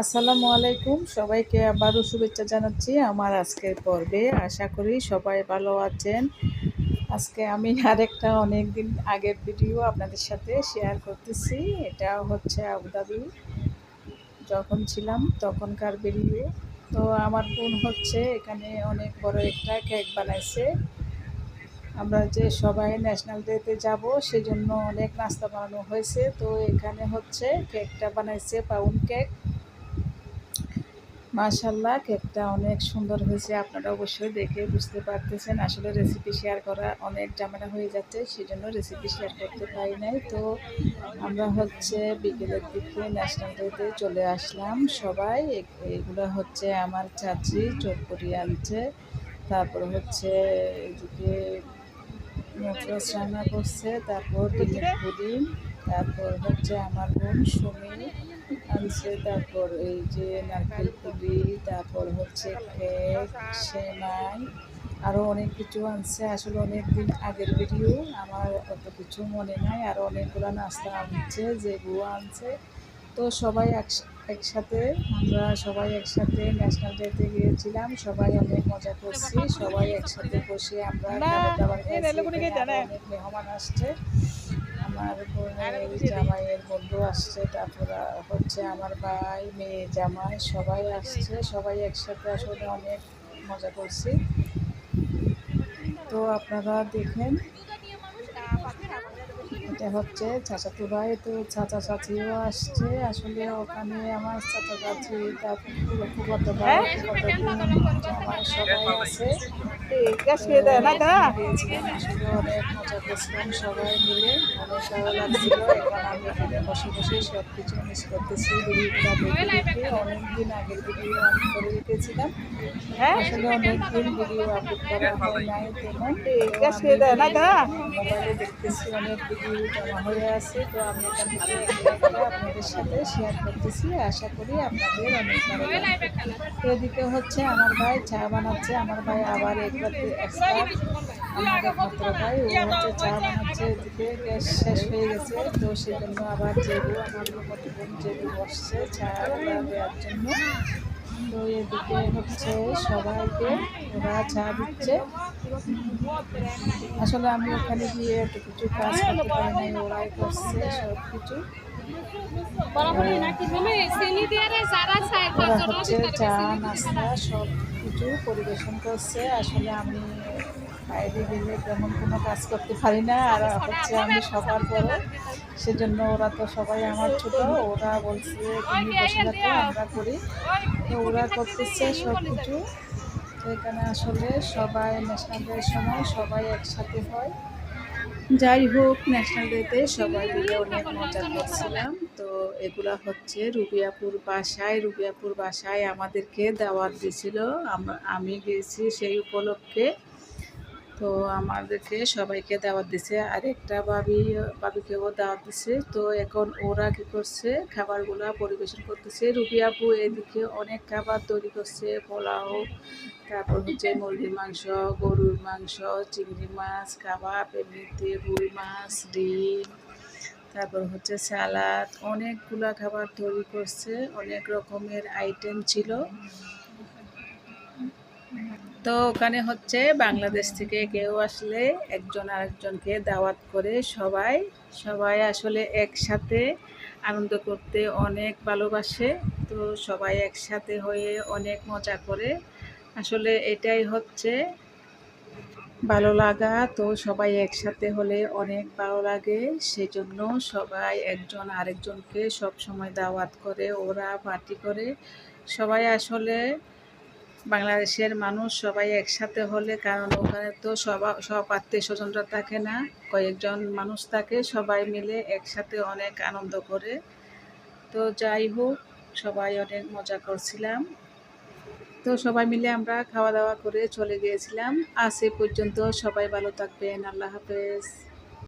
আসসালামু আলাইকুম। সবাইকে আবারও শুভেচ্ছা জানাচ্ছি আমার আজকের পর্বে। আশা করি সবাই ভালো আছেন। আজকে আমি আরেকটা অনেক দিন আগের ভিডিও আপনাদের সাথে শেয়ার করতেছি। এটা হচ্ছে আবুধাবি। যখন ছিলাম তখনকার ভিডিও। তো আমার বোন হচ্ছে এখানে অনেক বড় একটা কেক বানাইছে। আমরা যে সবাই ন্যাশনাল ডেতে যাব, সেজন্য অনেক নাস্তা বানানো হয়েছে। তো এখানে হচ্ছে কেকটা বানাইছে পাউন্ড কেক। মাশাল্লাহ কেকটা অনেক সুন্দর হয়েছে। আপনারা অবশ্যই দেখে বুঝতে পারতেছেন। আসলে রেসিপি শেয়ার করা অনেক ঝামেলা হয়ে যাচ্ছে সেই জন্য রেসিপি শেয়ার করতে পারি নাই। তো আমরা হচ্ছে বিকেলের দিকে ন্যাশনাল ডেতে চলে আসলাম। সবাই এগুলো হচ্ছে আমার চাচি চটপটি আনছে। তারপর হচ্ছে এদিকে মফরস রান্না করছে তারপর ডিমের পুডিং তারপর হচ্ছে আমার বোন সুমি। আনছে তারপর এই যে নারকেল পুলি তারপর হচ্ছে কেক সেমাই আরও অনেক কিছু আনছে। আসলে অনেক দিন আগের ভিডিও আমার অত কিছু মনে নাই। আরও অনেকগুলো নাস্তা আনছে যেগুলো আনছে। তো সবাই একসাথে আমরা সবাই একসাথে ন্যাশনাল ডেতে গিয়েছিলাম। সবাই অনেক মজা করছি। সবাই একসাথে বসে আমরা খাবার দাবার অনেক মেহমান আসছে। আমার বোনের জামাইয়ের বন্ধু আসছে তারপর হচ্ছে আমার ভাই মেয়ে জামাই সবাই আসছে। সবাই একসাথে আসলে অনেক মজা করছি। তো আপনারা দেখেন এটা হচ্ছে চাচাতো ভাই তো চাচা চাচিও আসছে। আসলে ওখানে আমার চাচা চাচি তারপর ফুফাতো ভাই সবাই আছে সবাই মিলে অনেক ভালো লাগছিল। এখন আমি এখানে বসে বসে সব কিছু মিস করতেছি। অনেকদিন আগের ভিডিও আমি করে রেখেছিলাম আসলে অনেকদিন ভিডিও আপলোড করা হয় নাই তেমন মোবাইলে দেখতেছি অনেক ভিডিও জমা হয়ে আছে তো আমি আপনাদের সাথে শেয়ার করতেছি। আশা করি আপনাদের অনেক ভালো তো এদিকে হচ্ছে আমার ভাই চা বানাচ্ছে আমার ভাই আবার একবারে এক্সপার্ট আমার একমাত্র ভাই ও হচ্ছে চা বানাচ্ছে। এদিকে গ্যাস শেষ হয়ে গেছে তো সেজন্য আবার যেগুলো আমার মতো বোন জেবু বসছে চা দেওয়ার জন্য তো এদিকে হচ্ছে সবাইকে ওরা চা দিচ্ছে। আসলে আমি ওখানে গিয়ে একটু কিছু কাজ করতে পারি নাই ওরাই করছে সব কিছু হচ্ছে চা নাস্তা সব কিছু পরিবেশন করছে। আসলে আমি বাইরে গেলে তেমন কোনো কাজ করতে পারি না। আর হচ্ছে আমি সবার বড় সেজন্য ওরা তো সবাই আমার ছোট ওরা বলছে তুমি বসে রাখো আমরা করি। ওরা করতেছে সব কিছু তো এখানে আসলে সবাই ন্যাশনাল ডে সময় সবাই একসাথে হয়। যাই হোক ন্যাশনাল ডেতে সবাই মিলে অনেক মজা করছিলাম। তো এগুলা হচ্ছে রুবিয়াপুর বাসায়। রুবিয়াপুর বাসায় আমাদেরকে দাওয়াত দিয়েছিল। আমি গেছি সেই উপলক্ষে। তো আমাদেরকে সবাইকে দাওয়াত দিছে। আর একটা বাবি বাবিকেও দাওয়াত দিছে। তো এখন ওরা কী করছে? খাবারগুলো পরিবেশন করতেছে। রুবি আপু এদিকে অনেক খাবার তৈরি করছে, পোলাও, তারপর হচ্ছে মুরগির মাংস, গরুর মাংস, চিংড়ি মাছ, কাবাব, এমনিতে রুই মাছ, ডিম, তারপর হচ্ছে সালাদ। অনেকগুলা খাবার তৈরি করছে। অনেক রকমের আইটেম ছিল। তো ওখানে হচ্ছে বাংলাদেশ থেকে কেউ আসলে একজন আরেকজনকে দাওয়াত করে সবাই সবাই আসলে একসাথে আনন্দ করতে অনেক ভালোবাসে। তো সবাই একসাথে হয়ে অনেক মজা করে। আসলে এটাই হচ্ছে ভালো লাগা। তো সবাই একসাথে হলে অনেক ভালো লাগে। সেজন্য সবাই একজন আরেকজনকে সব সময় দাওয়াত করে, ওরা পার্টি করে। সবাই আসলে বাংলাদেশের মানুষ সবাই একসাথে হলে, কারণ ওখানে তো সবা, সব আত্মীয় স্বজনরা থাকে না, কয়েকজন মানুষ থাকে, সবাই মিলে একসাথে অনেক আনন্দ করে। তো যাই হোক, সবাই অনেক মজা করছিলাম। তো সবাই মিলে আমরা খাওয়া দাওয়া করে চলে গিয়েছিলাম। আজ এ পর্যন্ত সবাই ভালো থাকবেন, আল্লাহ হাফেজ।